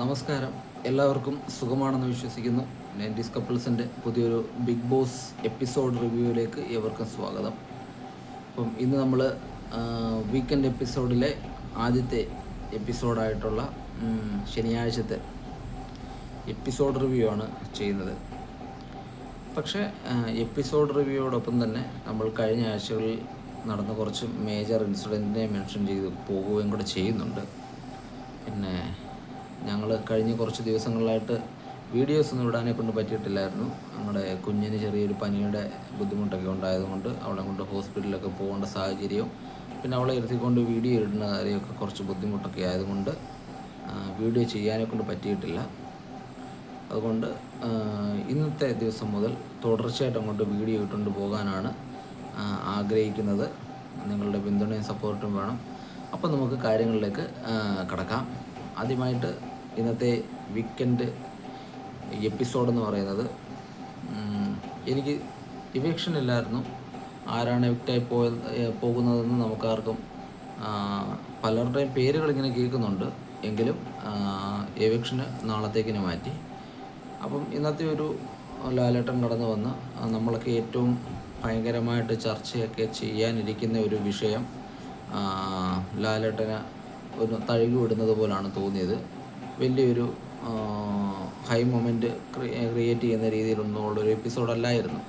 നമസ്കാരം. എല്ലാവർക്കും സുഖമാണെന്ന് വിശ്വസിക്കുന്നു. നയന്റീസ് കപ്പിൾസിന്റെ പുതിയൊരു ബിഗ് ബോസ് എപ്പിസോഡ് റിവ്യൂവിലേക്ക് ഏവർക്കും സ്വാഗതം. അപ്പം ഇന്ന് നമ്മൾ വീക്കെൻഡ് എപ്പിസോഡിലെ ആദ്യത്തെ എപ്പിസോഡായിട്ടുള്ള ശനിയാഴ്ചത്തെ എപ്പിസോഡ് റിവ്യൂ ആണ് ചെയ്യുന്നത്. പക്ഷേ എപ്പിസോഡ് റിവ്യൂയോടൊപ്പം തന്നെ നമ്മൾ കഴിഞ്ഞ ആഴ്ചകളിൽ നടന്ന കുറച്ച് മേജർ ഇൻസിഡന്റിനെ മെൻഷൻ ചെയ്ത് പോവുകയും കൂടെ ചെയ്യുന്നുണ്ട്. പിന്നെ ഞങ്ങൾ കഴിഞ്ഞ കുറച്ച് ദിവസങ്ങളിലായിട്ട് വീഡിയോസ് ഒന്നും ഇടാനെ കൊണ്ട് പറ്റിയിട്ടില്ലായിരുന്നു. ഞങ്ങളുടെ കുഞ്ഞിന് ചെറിയൊരു പനിയുടെ ബുദ്ധിമുട്ടൊക്കെ ഉണ്ടായതുകൊണ്ട് അവളെ കൊണ്ട് ഹോസ്പിറ്റലിലൊക്കെ പോകേണ്ട സാഹചര്യവും പിന്നെ അവളെ ഇരുത്തിക്കൊണ്ട് വീഡിയോ ഇടുന്ന കാര്യമൊക്കെ കുറച്ച് ബുദ്ധിമുട്ടൊക്കെ ആയതുകൊണ്ട് വീഡിയോ ചെയ്യാനെ കൊണ്ട് പറ്റിയിട്ടില്ല. അതുകൊണ്ട് ഇന്നത്തെ ദിവസം മുതൽ തുടർച്ചയായിട്ട് അങ്ങോട്ട് വീഡിയോ ഇട്ടുകൊണ്ട് പോകാനാണ് ആഗ്രഹിക്കുന്നത്. നിങ്ങളുടെ പിന്തുണയും സപ്പോർട്ടും വേണം. അപ്പോൾ നമുക്ക് കാര്യങ്ങളിലേക്ക് കടക്കാം. ആദ്യമായിട്ട് ഇന്നത്തെ വീക്കെൻഡ് എപ്പിസോഡ് എന്ന് പറയുന്നത്. എനിക്ക് ഇവക്ഷൻ ഇല്ലായിരുന്നു. ആരാണ് എവിക്റ്റായി പോയ പോകുന്നതെന്ന് നമുക്കാർക്കും പലരുടെയും പേരുകൾ ഇങ്ങനെ കേൾക്കുന്നുണ്ട്. എങ്കിലും എവിക്ഷന് നാളത്തേക്കിന് മാറ്റി. അപ്പം ഇന്നത്തെ ഒരു ലാലേട്ടൻ കടന്നു വന്ന് നമ്മളൊക്കെ ഏറ്റവും ഭയങ്കരമായിട്ട് ചർച്ചയൊക്കെ ചെയ്യാനിരിക്കുന്ന ഒരു വിഷയം ലാലേട്ടന് ഒരു തഴുകി വിടുന്നത് പോലാണ് തോന്നിയത്. വലിയൊരു ഹൈ മൊമെന്റ് ക്രിയേറ്റ് ചെയ്യുന്ന രീതിയിലൊന്നുമുള്ളൊരു എപ്പിസോഡല്ലായിരുന്നു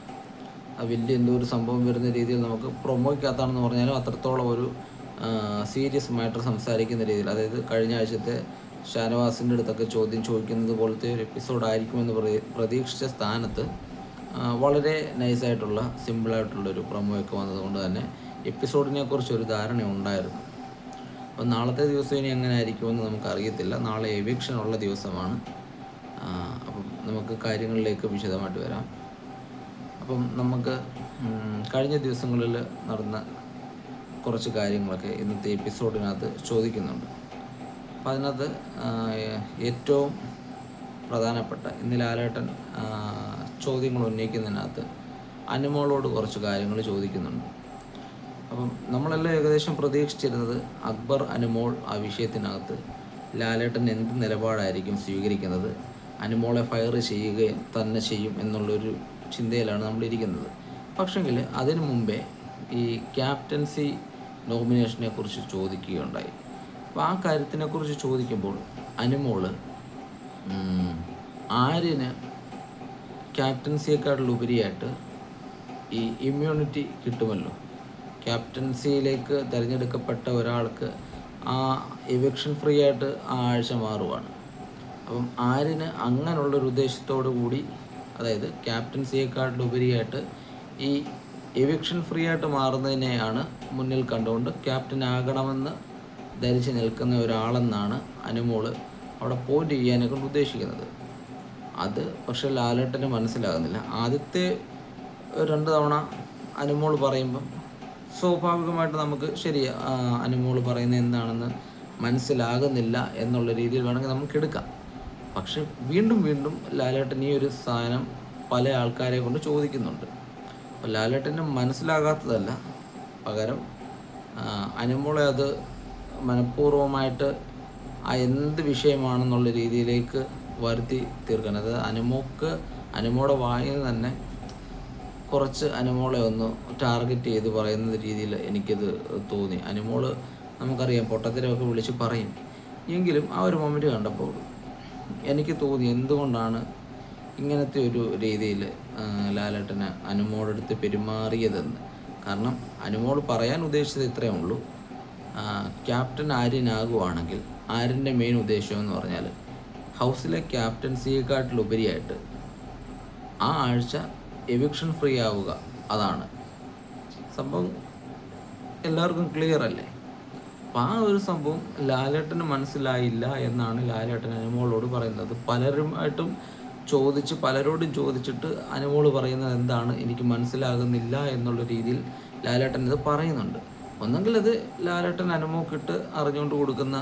ആ വലിയ എന്തോ ഒരു സംഭവം വരുന്ന രീതിയിൽ നമുക്ക് പ്രൊമോയ്ക്കകത്താണെന്ന് പറഞ്ഞാലും അത്രത്തോളം ഒരു സീരിയസ് മാറ്റർ സംസാരിക്കുന്ന രീതിയിൽ. അതായത് കഴിഞ്ഞ ആഴ്ചത്തെ ഷാനവാസിന്റെ അടുത്തൊക്കെ ചോദ്യം ചോദിക്കുന്നത് പോലത്തെ ഒരു എപ്പിസോഡ് ആയിരിക്കുമെന്ന് പ്രതി- പ്രതീക്ഷിച്ച സ്ഥാനത്ത് വളരെ നൈസായിട്ടുള്ള സിമ്പിളായിട്ടുള്ളൊരു പ്രൊമോയൊക്കെ വന്നതുകൊണ്ട് തന്നെ എപ്പിസോഡിനെക്കുറിച്ച് ഒരു ധാരണ ഉണ്ടായിരുന്നു. അപ്പം നാളത്തെ ദിവസം ഇനി എങ്ങനെ ആയിരിക്കുമെന്ന് നമുക്കറിയത്തില്ല. നാളെ എവിക്ഷൻ ഉള്ള ദിവസമാണ് അപ്പം നമുക്ക് കാര്യങ്ങളിലേക്ക് വിശദമായിട്ട് വരാം. അപ്പം നമുക്ക് കഴിഞ്ഞ ദിവസങ്ങളിൽ നടന്ന കുറച്ച് കാര്യങ്ങളൊക്കെ ഇന്നത്തെ എപ്പിസോഡിനകത്ത് ചോദിക്കുന്നുണ്ട്. അപ്പം അതിനകത്ത് ഏറ്റവും പ്രധാനപ്പെട്ട ഇന്ന് ലാലേട്ടൻ ചോദ്യങ്ങൾ ഉന്നയിക്കുന്നതിനകത്ത് അനുമോളോട് കുറച്ച് കാര്യങ്ങൾ ചോദിക്കുന്നുണ്ട്. അപ്പം നമ്മളെല്ലാം ഏകദേശം പ്രതീക്ഷിച്ചിരുന്നത് അക്ബർ അനുമോൾ ആ വിഷയത്തിനകത്ത് ലാലേട്ടൻ എന്ത് നിലപാടായിരിക്കും സ്വീകരിക്കുന്നത് അനുമോളെ ഫയർ ചെയ്യുകയും തന്നെ ചെയ്യും എന്നുള്ളൊരു ചിന്തയിലാണ് നമ്മളിരിക്കുന്നത്. പക്ഷെങ്കിൽ അതിനു മുമ്പേ ഈ ക്യാപ്റ്റൻസി നോമിനേഷനെ കുറിച്ച് ചോദിക്കുകയുണ്ടായി. അപ്പോൾ ആ കാര്യത്തിനെക്കുറിച്ച് ചോദിക്കുമ്പോൾ അനുമോൾ ഉം, ആര്യന് ക്യാപ്റ്റൻസിയെക്കാട്ടിലുപരിയായിട്ട് ഈ ഇമ്മ്യൂണിറ്റി കിട്ടുമല്ലോ? ക്യാപ്റ്റൻസിയിലേക്ക് തിരഞ്ഞെടുക്കപ്പെട്ട ഒരാൾക്ക് ആ എവിക്ഷൻ ഫ്രീ ആയിട്ട് ആ ആഴ്ച മാറുവാണ്. അപ്പം ആരിന് അങ്ങനെയുള്ളൊരു ഉദ്ദേശത്തോടു കൂടി അതായത് ക്യാപ്റ്റൻസിയെക്കാട്ടിലുപരിയായിട്ട് ഈ എവിക്ഷൻ ഫ്രീ ആയിട്ട് മാറുന്നതിനെയാണ് മുന്നിൽ കണ്ടുകൊണ്ട് ക്യാപ്റ്റൻ ആകണമെന്ന് ധരിച്ച് നിൽക്കുന്ന ഒരാളെന്നാണ് അനുമോൾ അവിടെ പോയിന്റ് ചെയ്യാനെ കൊണ്ട് ഉദ്ദേശിക്കുന്നത്. അത് പക്ഷെ ലാലേട്ടന് മനസ്സിലാകുന്നില്ല. ആദ്യത്തെ രണ്ട് തവണ അനുമോൾ പറയുമ്പം സ്വാഭാവികമായിട്ട് നമുക്ക് ശരി അനുമോൾ പറയുന്നത് എന്താണെന്ന് മനസ്സിലാകുന്നില്ല എന്നുള്ള രീതിയിൽ വേണമെങ്കിൽ നമുക്ക് എടുക്കാം. പക്ഷെ വീണ്ടും വീണ്ടും ലാലേട്ടൻ ഈ ഒരു സാധനം പല ആൾക്കാരെ കൊണ്ട് ചോദിക്കുന്നുണ്ട്. അപ്പോൾ ലാലേട്ടന് മനസ്സിലാകാത്തതല്ല. പകരം അനുമോളെ അത് മനഃപൂർവമായിട്ട് ആ എന്ത് വിഷയമാണെന്നുള്ള രീതിയിലേക്ക് വരുത്തി തീർക്കണം. അത് അനുമോക്ക് അനുമോടെ വായിൽ തന്നെ കുറച്ച് അനുമോളെ ഒന്ന് ടാർഗറ്റ് ചെയ്ത് പറയുന്ന രീതിയിൽ എനിക്കത് തോന്നി. അനുമോൾ നമുക്കറിയാം പൊട്ടത്തിലൊക്കെ വിളിച്ച് പറയും. എങ്കിലും ആ ഒരു മൊമെന്റ് കണ്ടപ്പോൾ എനിക്ക് തോന്നി എന്തുകൊണ്ടാണ് ഇങ്ങനത്തെ ഒരു രീതിയിൽ ലാലേട്ടന് അനുമോളെടുത്ത് പെരുമാറിയതെന്ന്. കാരണം അനുമോൾ പറയാൻ ഉദ്ദേശിച്ചത് ഇത്രയേ ഉള്ളൂ. ക്യാപ്റ്റൻ ആര്യനാകുവാണെങ്കിൽ ആര്യന്റെ മെയിൻ ഉദ്ദേശം എന്ന് പറഞ്ഞാൽ ഹൗസിലെ ക്യാപ്റ്റൻസിയെക്കാട്ടിലുപരിയായിട്ട് ആ ആഴ്ച എവിക്ഷൻ ഫ്രീ ആവുക. അതാണ്. സംഭവം എല്ലാവർക്കും ക്ലിയർ അല്ലേ? അപ്പം ആ ഒരു സംഭവം ലാലേട്ടന് മനസ്സിലായില്ല എന്നാണ് ലാലേട്ടൻ അനുമോളോട് പറയുന്നത്. പലരുമായിട്ടും ചോദിച്ച് പലരോടും ചോദിച്ചിട്ട് അനുമോൾ പറയുന്നത് എന്താണ്? എനിക്ക് മനസ്സിലാകുന്നില്ല എന്നുള്ള രീതിയിൽ ലാലേട്ടൻ ഇത് പറയുന്നുണ്ട്. ഒന്നെങ്കിൽ അത് ലാലേട്ടൻ അനുമോക്കിട്ട് അറിഞ്ഞുകൊണ്ട് കൊടുക്കുന്ന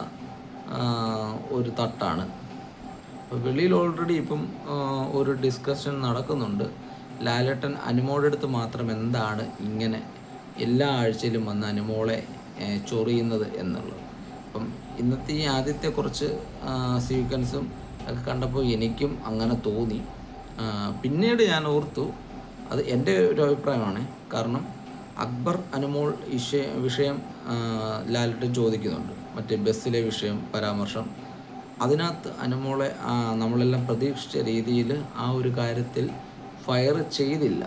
ഒരു തട്ടാണ്. വെളിയിൽ ഓൾറെഡി ഇപ്പം ഒരു ഡിസ്കഷൻ നടക്കുന്നുണ്ട്. ലാലേട്ടൻ അനുമോളുടെ അടുത്ത് മാത്രം എന്താണ് ഇങ്ങനെ എല്ലാ ആഴ്ചയിലും വന്ന് അനുമോളെ ചൊറിയുന്നത് എന്നുള്ളത്. അപ്പം ഇന്നത്തെ ഈ ആദ്യത്തെ കുറച്ച് സീക്വൻസും ഒക്കെ കണ്ടപ്പോൾ എനിക്കും അങ്ങനെ തോന്നി. പിന്നീട് ഞാൻ ഓർത്തു അത് എന്റെ ഒരു അഭിപ്രായമാണ്. കാരണം അക്ബർ അനുമോൾ വിഷയ വിഷയം ലാലിട്ട് ചോദിക്കുന്നുണ്ട്. മറ്റേ ബസ്സിലെ വിഷയം പരാമർശം. അതിനകത്ത് അനുമോളെ നമ്മളെല്ലാം പ്രതീക്ഷിച്ച രീതിയിൽ ആ ഒരു കാര്യത്തിൽ ഫയർ ചെയ്തില്ല.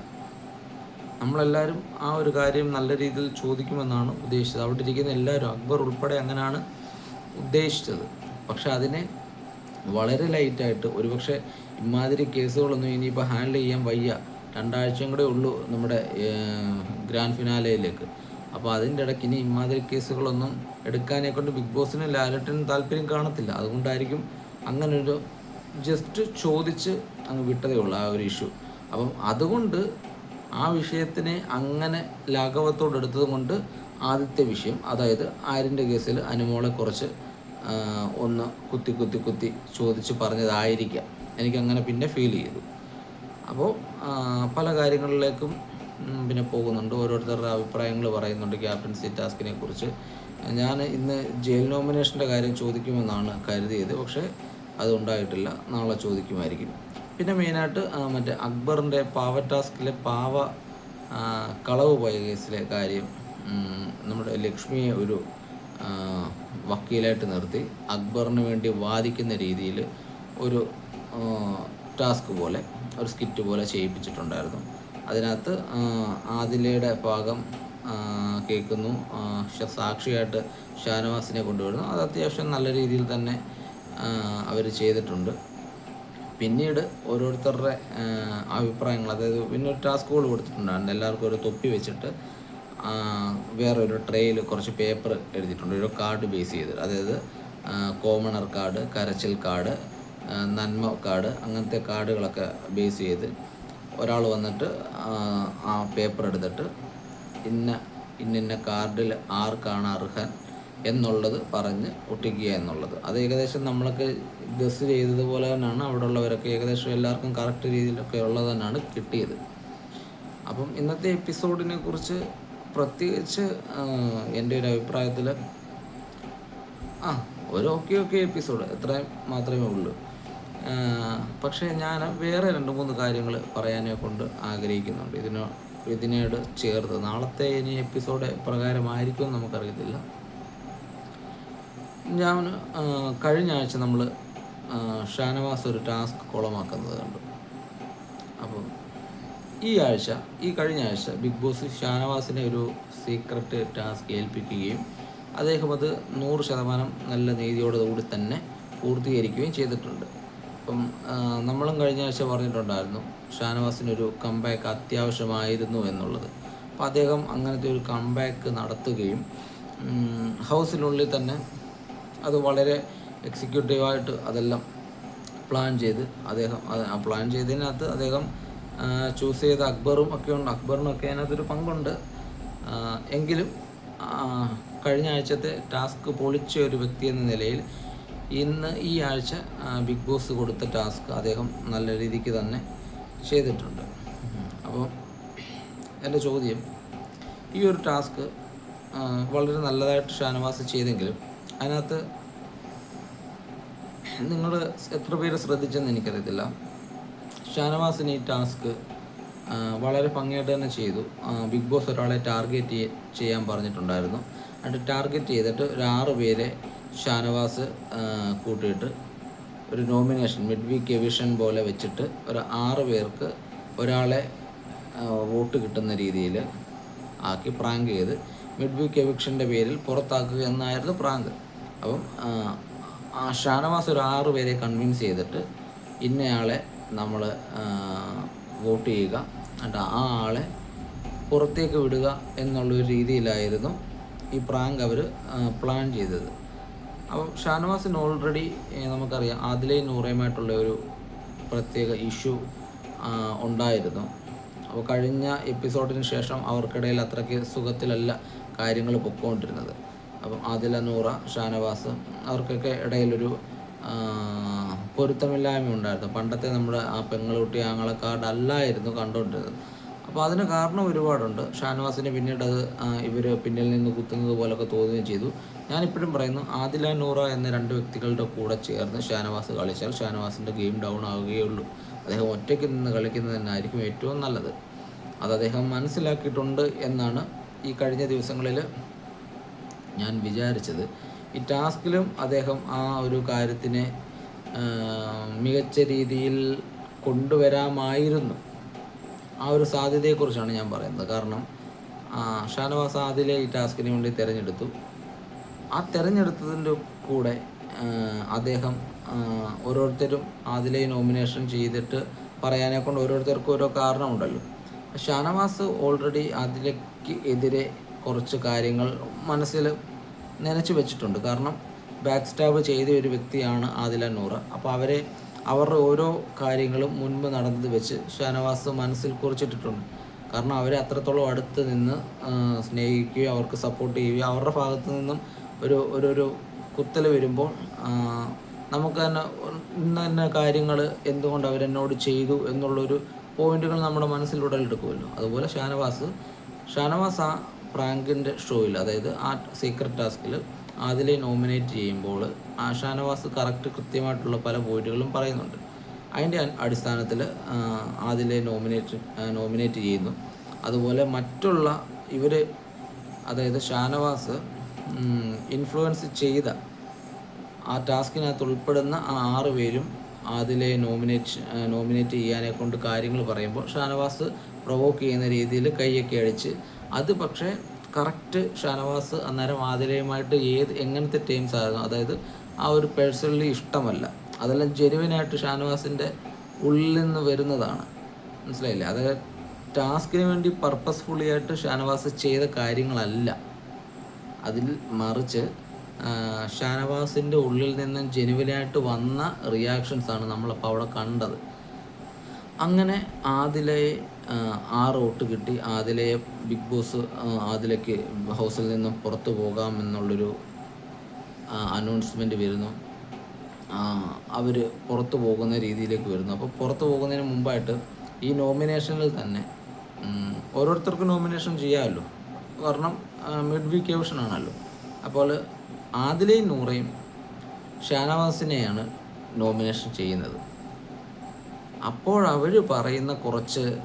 നമ്മളെല്ലാവരും ആ ഒരു കാര്യം നല്ല രീതിയിൽ ചോദിക്കുമെന്നാണ് ഉദ്ദേശിച്ചത്. അവിടെ ഇരിക്കുന്ന എല്ലാവരും അക്ബർ ഉൾപ്പെടെ അങ്ങനെയാണ് ഉദ്ദേശിച്ചത്. പക്ഷെ അതിനെ വളരെ ലൈറ്റായിട്ട് ഒരുപക്ഷെ ഇമാതിരി കേസുകളൊന്നും ഇനിയിപ്പോൾ ഹാൻഡിൽ ചെയ്യാൻ വയ്യ. രണ്ടാഴ്ചയും കൂടെ ഉള്ളൂ നമ്മുടെ ഗ്രാൻഡ് ഫിനാലയിലേക്ക് അപ്പോൾ അതിന്റെ ഇടയ്ക്ക് ഇനി ഇമാതിരി കേസുകളൊന്നും എടുക്കാനെ കൊണ്ട് ബിഗ് ബോസിന് ലാലറ്റിനും താല്പര്യം കാണത്തില്ല. അതുകൊണ്ടായിരിക്കും അങ്ങനൊരു ജസ്റ്റ് ചോദിച്ച് അങ്ങ് വിട്ടതേ ഉള്ളൂ ആ ഒരു ഇഷ്യൂ അപ്പം അതുകൊണ്ട് ആ വിഷയത്തിനെ അങ്ങനെ ലാഘവത്തോടെ എടുത്തത് കൊണ്ട് ആദ്യത്തെ വിഷയം അതായത് ആരിന്റെ കേസിൽ അനുമോളെ കുറച്ച് ഒന്ന് കുത്തി കുത്തി കുത്തി ചോദിച്ച് പറഞ്ഞതായിരിക്കാം. എനിക്കങ്ങനെ പിന്നെ ഫീൽ ചെയ്തു. അപ്പോൾ പല കാര്യങ്ങളിലേക്കും പിന്നെ പോകുന്നുണ്ട്. ഓരോരുത്തരുടെ അഭിപ്രായങ്ങൾ പറയുന്നുണ്ട് ക്യാപ്റ്റൻസി ടാസ്കിനെ കുറിച്ച്. ഞാൻ ഇന്ന് ജയിൽ നോമിനേഷന്റെ കാര്യം ചോദിക്കുമെന്നാണ് കരുതിയത്. പക്ഷേ അതുണ്ടായിട്ടില്ല നാളെ ചോദിക്കുമായിരിക്കും. പിന്നെ മെയിനായിട്ട് മറ്റേ അക്ബറിന്റെ പാവ ടാസ്കിലെ പാവ കളവ് പോയ കേസിലെ കാര്യം നമ്മുടെ ലക്ഷ്മിയെ ഒരു വക്കീലായിട്ട് നിർത്തി. അക്ബറിന് വേണ്ടി വാദിക്കുന്ന രീതിയിൽ ഒരു ടാസ്ക് പോലെ ഒരു സ്കിറ്റ് പോലെ ചെയ്യിപ്പിച്ചിട്ടുണ്ടായിരുന്നു. അതിനകത്ത് ആദിലയുടെ ഭാഗം കേൾക്കുന്നു. സാക്ഷിയായിട്ട് ഷാനവാസിനെ കൊണ്ടുവരുന്നു. അത് അത്യാവശ്യം നല്ല രീതിയിൽ തന്നെ അവർ ചെയ്തിട്ടുണ്ട്. പിന്നീട് ഓരോരുത്തരുടെ അഭിപ്രായങ്ങൾ അതായത് പിന്നെ ഒരു ടാസ്ക് ടാസ്കുകൾ കൊടുത്തിട്ടുണ്ടായിരുന്നു എല്ലാവർക്കും ഒരു തൊപ്പി വെച്ചിട്ട് വേറൊരു ട്രേയിൽ കുറച്ച് പേപ്പർ എഴുതിയിട്ടുണ്ട്. ഒരു കാർഡ് ബേസ് ചെയ്ത്. അതായത് കോമണർ കാർഡ് കരച്ചിൽ കാർഡ് നന്മ കാർഡ് അങ്ങനത്തെ കാർഡുകളൊക്കെ ബേസ് ചെയ്ത് ഒരാൾ വന്നിട്ട് ആ പേപ്പർ എടുത്തിട്ട് ഇന്ന ഇന്നിന്ന കാർഡിൽ ആർക്കാണ് അർഹൻ എന്നുള്ളത് പറഞ്ഞ് ഒട്ടിക്കുക എന്നുള്ളത്. അത് ഏകദേശം നമ്മളൊക്കെ ഗസ് ചെയ്തതുപോലെ തന്നെയാണ് അവിടെ ഉള്ളവരൊക്കെ ഏകദേശം എല്ലാവർക്കും കറക്റ്റ് രീതിയിലൊക്കെ ഉള്ളത് തന്നെയാണ് കിട്ടിയത്. അപ്പം ഇന്നത്തെ എപ്പിസോഡിനെ കുറിച്ച് പ്രത്യേകിച്ച് എന്റെ ഒരു അഭിപ്രായത്തിൽ ആ ഒരു ഓക്കെ ഓക്കെ എപ്പിസോഡ് എത്രയും മാത്രമേ ഉള്ളൂ. പക്ഷേ ഞാൻ വേറെ രണ്ട് മൂന്ന് കാര്യങ്ങൾ പറയാനെ കൊണ്ട് ആഗ്രഹിക്കുന്നുണ്ട്. ഇതിനോ ഇതിനോട് ചേർത്ത്. നാളത്തെ ഇനി എപ്പിസോഡ് പ്രകാരമായിരിക്കും നമുക്കറിയത്തില്ല. ഞാൻ കഴിഞ്ഞ ആഴ്ച നമ്മൾ ഷാനവാസ് ഒരു ടാസ്ക് കുളമാക്കുന്നത് കണ്ടു. അപ്പം ഈ ആഴ്ച ഈ കഴിഞ്ഞ ആഴ്ച ബിഗ് ബോസ് ഷാനവാസിനെ ഒരു സീക്രട്ട് ടാസ്ക് ഏൽപ്പിക്കുകയും അദ്ദേഹം അത് നൂറ് ശതമാനം നല്ല നീതിയോടുകൂടി തന്നെ പൂർത്തീകരിക്കുകയും ചെയ്തിട്ടുണ്ട്. അപ്പം നമ്മളും കഴിഞ്ഞ ആഴ്ച പറഞ്ഞിട്ടുണ്ടായിരുന്നു ഷാനവാസിനൊരു കംബാക്ക് അത്യാവശ്യമായിരുന്നു എന്നുള്ളത്. അപ്പോൾ അദ്ദേഹം അങ്ങനത്തെ ഒരു കംബാക്ക് നടത്തുകയും ഹൗസിനുള്ളിൽ തന്നെ അത് വളരെ എക്സിക്യൂട്ടീവായിട്ട് അതെല്ലാം പ്ലാൻ ചെയ്ത് അദ്ദേഹം ആ പ്ലാൻ ചെയ്തതിനകത്ത് അദ്ദേഹം ചൂസ് ചെയ്ത അക്ബറും ഒക്കെ ഉണ്ട്. അക്ബറിനൊക്കെ അതിനകത്തൊരു പങ്കുണ്ട്. എങ്കിലും കഴിഞ്ഞ ആഴ്ചത്തെ ടാസ്ക് പൊളിച്ച ഒരു വ്യക്തി എന്ന നിലയിൽ ഇന്ന് ഈ ആഴ്ച ബിഗ് ബോസ് കൊടുത്ത ടാസ്ക് അദ്ദേഹം നല്ല രീതിക്ക് തന്നെ ചെയ്തിട്ടുണ്ട്. അപ്പോൾ എന്റെ ചോദ്യം ഈ ഒരു ടാസ്ക് വളരെ നല്ലതായിട്ട് ഷാനവാസ് ചെയ്തെങ്കിലും അതിനകത്ത് നിങ്ങൾ എത്ര പേര് ശ്രദ്ധിച്ചെന്ന് എനിക്കറിയത്തില്ല. ഷാനവാസിന് ഈ ടാസ്ക് വളരെ ഭംഗിയായിട്ട് തന്നെ ചെയ്തു. ബിഗ് ബോസ് ഒരാളെ ടാർഗറ്റ് ചെയ്യാൻ പറഞ്ഞിട്ടുണ്ടായിരുന്നു. എന്നിട്ട് ടാർഗറ്റ് ചെയ്തിട്ട് ഒരു ആറ് പേരെ ഷാനവാസ് കൂട്ടിയിട്ട് ഒരു നോമിനേഷൻ മിഡ് വീക്ക് എവിഷൻ പോലെ വെച്ചിട്ട് ഒരു ആറ് പേർക്ക് ഒരാളെ വോട്ട് കിട്ടുന്ന രീതിയിൽ ആക്കി പ്രാങ്ക് ചെയ്ത് മിഡ് വീക്ക് എവിക്ഷന്റെ പേരിൽ പുറത്താക്കുക എന്നായിരുന്നു പ്രാങ്ക്. അപ്പം ആ, ഷാനവാസ് ഒരു ആറ് പേരെ കൺവിൻസ് ചെയ്തിട്ട് ഇന്നയാളെ നമ്മൾ വോട്ട് ചെയ്യുക. എന്നിട്ട് ആ ആളെ പുറത്തേക്ക് വിടുക എന്നുള്ളൊരു രീതിയിലായിരുന്നു ഈ പ്രാങ്ക് അവർ പ്ലാൻ ചെയ്തത്. അപ്പം ഷാനവാസിന് ഓൾറെഡി നമുക്കറിയാം അതിലേ നൂറയുമായിട്ടുള്ള ഒരു പ്രത്യേക ഇഷ്യൂ ഉണ്ടായിരുന്നു. അപ്പോൾ കഴിഞ്ഞ എപ്പിസോഡിന് ശേഷം അവർക്കിടയിൽ അത്രയ്ക്ക് സുഖത്തിലല്ല കാര്യങ്ങൾ പൊക്കോണ്ടിരുന്നത്. അപ്പം ആദില നൂറ ഷാനവാസ് അവർക്കൊക്കെ ഇടയിലൊരു പൊരുത്തമില്ലായ്മ ഉണ്ടായിരുന്നു. പണ്ടത്തെ നമ്മുടെ ആ പെങ്ങളുട്ടി ആങ്ങളക്കാട് അല്ലായിരുന്നു കണ്ടുകൊണ്ടിരുന്നത്. അപ്പോൾ അതിന് കാരണം ഒരുപാടുണ്ട്. ഷാനവാസിന് പിന്നീട് അത് ഇവർ പിന്നിൽ നിന്ന് കുത്തുന്നത് പോലൊക്കെ തോന്നുകയും ചെയ്തു. ഞാനിപ്പോഴും പറയുന്നു ആദില നൂറ എന്ന രണ്ട് വ്യക്തികളുടെ കൂടെ ചേർന്ന് ഷാനവാസ് കളിച്ചാൽ ഷാനവാസിന്റെ ഗെയിം ഡൗൺ ആവുകയുള്ളൂ അദ്ദേഹം ഒറ്റയ്ക്ക് നിന്ന് കളിക്കുന്നത് തന്നെയായിരിക്കും ഏറ്റവും നല്ലത്. അത് അദ്ദേഹം മനസ്സിലാക്കിയിട്ടുണ്ട് എന്നാണ് ഈ കഴിഞ്ഞ ദിവസങ്ങളിൽ ഞാൻ വിചാരിച്ചത്. ഈ ടാസ്കിലും അദ്ദേഹം ആ ഒരു കാര്യത്തിനെ മികച്ച രീതിയിൽ കൊണ്ടുവരാമായിരുന്നു. ആ ഒരു സാധ്യതയെക്കുറിച്ചാണ് ഞാൻ പറയുന്നത്. കാരണം ഷാനവാസ് ആദിലെ ഈ ടാസ്കിന് വേണ്ടി തിരഞ്ഞെടുത്തു. ആ തിരഞ്ഞെടുത്തതിന്റെ കൂടെ അദ്ദേഹം ഓരോരുത്തരും ആദിലെ നോമിനേഷൻ ചെയ്തിട്ട് പറയാനെ കൊണ്ട് ഓരോരുത്തർക്കും ഓരോ കാരണമുണ്ടല്ലോ. ഷാനവാസ് ഓൾറെഡി അതിലേക്ക് എതിരെ കുറച്ച് കാര്യങ്ങൾ മനസ്സിൽ നനച്ചു വെച്ചിട്ടുണ്ട്. കാരണം ബാക്ക് സ്റ്റാബ് ചെയ്ത ഒരു വ്യക്തിയാണ് ആദില നൂറ്. അപ്പോൾ അവരെ അവരുടെ ഓരോ കാര്യങ്ങളും മുൻപ് നടന്നത് വെച്ച് ഷാനവാസ് മനസ്സിൽ കുറിച്ചിട്ടിട്ടുണ്ട്. കാരണം അവരെ അത്രത്തോളം അടുത്ത് നിന്ന് സ്നേഹിക്കുകയും അവർക്ക് സപ്പോർട്ട് ചെയ്യുകയും അവരുടെ ഭാഗത്തു നിന്നും ഒരു ഒരു ഒരു കുത്തൽ വരുമ്പോൾ നമുക്ക് തന്നെ ഇന്ന തന്നെ കാര്യങ്ങൾ എന്തുകൊണ്ട് അവരെന്നോട് ചെയ്തു എന്നുള്ളൊരു പോയിന്റുകൾ നമ്മുടെ മനസ്സിൽ ഉടലെടുക്കുമല്ലോ. അതുപോലെ ഷാനവാസ് ഷാനവാസ് ആ പ്രാങ്കിന്റെ ഷോയിൽ അതായത് ആ സീക്രട്ട് ടാസ്കിൽ അതിലെ നോമിനേറ്റ് ചെയ്യുമ്പോൾ ആ ഷാനവാസ് കറക്റ്റ് കൃത്യമായിട്ടുള്ള പല പോയിന്റുകളും പറയുന്നുണ്ട്. അതിന്റെ അടിസ്ഥാനത്തിൽ അതിലെ നോമിനേറ്റ് നോമിനേറ്റ് ചെയ്യുന്നു. അതുപോലെ മറ്റുള്ള ഇവർ അതായത് ഷാനവാസ് ഇൻഫ്ലുവൻസ് ചെയ്ത ആ ടാസ്കിനകത്ത് ഉൾപ്പെടുന്ന ആ ആറ് പേരും അതിലെ നോമിനേറ്റ് നോമിനേറ്റ് ചെയ്യാനെ കൊണ്ട് കാര്യങ്ങൾ പറയുമ്പോൾ ഷാനവാസ് പ്രൊവോക്ക് ചെയ്യുന്ന രീതിയിൽ കൈയൊക്കെ അടിച്ച് അത് പക്ഷേ കറക്റ്റ് ഷാനവാസ് അന്നേരം ആതിരയുമായിട്ട് ഏത് എങ്ങനത്തെ ടീംസ് ആയിരുന്നു? അതായത് ആ ഒരു പേഴ്സണലി ഇഷ്ടമല്ല. അതെല്ലാം ജെനുവിനായിട്ട് ഷാനവാസിന്റെ ഉള്ളിൽ നിന്ന് വരുന്നതാണ്. മനസ്സിലായില്ലേ? അത് ടാസ്കിന് വേണ്ടി പർപ്പസ്ഫുള്ളി ആയിട്ട് ഷാനവാസ് ചെയ്ത കാര്യങ്ങളല്ല. അതിൽ മറിച്ച് ഷാനവാസിന്റെ ഉള്ളിൽ നിന്നും ജെനുവിനായിട്ട് വന്ന റിയാക്ഷൻസാണ് നമ്മളപ്പോൾ അവിടെ കണ്ടത്. അങ്ങനെ ആദിലയെ ആറ് വോട്ട് കിട്ടി. ആദിലയെ ബിഗ് ബോസ് ആദിലയ്ക്ക് ഹൗസിൽ നിന്നും പുറത്തു പോകാം എന്നുള്ളൊരു അനൗൺസ്മെന്റ് വരുന്നു. അവർ പുറത്തു പോകുന്ന രീതിയിലേക്ക് വരുന്നു. അപ്പോൾ പുറത്തു പോകുന്നതിന് മുമ്പായിട്ട് ഈ നോമിനേഷനിൽ തന്നെ ഓരോരുത്തർക്കും നോമിനേഷൻ ചെയ്യാമല്ലോ. കാരണം മിഡ് വീക്ക് ആണല്ലോ. അപ്പോൾ ആദിലയും നൂറയും ഷാനവാസിനെയാണ് നോമിനേഷൻ ചെയ്യുന്നത്. അപ്പോൾ അവർ പറയുന്ന കുറച്ച്